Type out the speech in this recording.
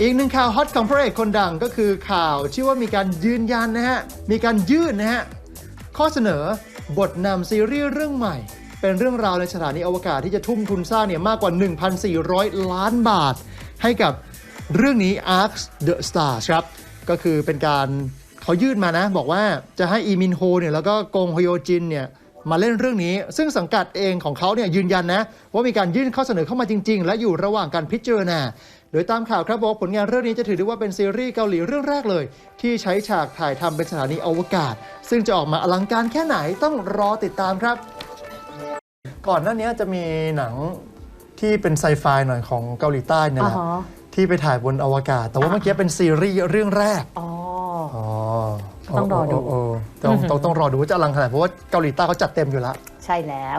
อีกหนึ่งข่าวฮอตของพระเอกคนดังก็คือข่าวที่ว่ามีการยืนยันนะฮะ มีการยื่นนะฮะ ข้อเสนอบทนำซีรีส์เรื่องใหม่ เป็นเรื่องราวในสถานีอวกาศที่จะทุ่มทุนสร้างเนี่ยมากกว่า 1,400 ล้านบาท ให้กับเรื่องนี้ Ark the Stars ครับ ก็คือเป็นการเขายื่นมานะ บอกว่าจะให้อีมินโฮเนี่ยแล้วก็กงฮโยจินเนี่ยมาเล่นเรื่องนี้ ซึ่งสังกัดเองของเขาเนี่ยยืนยันนะ ว่ามีการยื่นข้อเสนอเข้ามาจริง ๆ และอยู่ระหว่างการพิจารณาโดยตามข่าวครับบอกว่าผลงานเรื่องนี้จะถือได้ว่าเป็นซีรีส์เกาหลีเรื่องแรกเลย ที่ใช้ฉากถ่ายทำเป็นสถานีอวกาศ ซึ่งจะออกมาอลังการแค่ไหนต้องรอติดตามครับ ก่อนหน้านี้จะมีหนังที่เป็นไซไฟหน่อยของเกาหลีใต้เนี่ยแหละอ่าฮะที่ไปถ่ายบนอวกาศ แต่ว่าเมื่อกี้เป็นซีรีส์เรื่องแรกอ๋ออ๋อต้องรอดูโโต้องต้องต้องรอดูว่าจะอลังขนาดไหนเพราะว่าเกาหลีใต้เขาจัดเต็มอยู่แล้ว ใช่แล้ว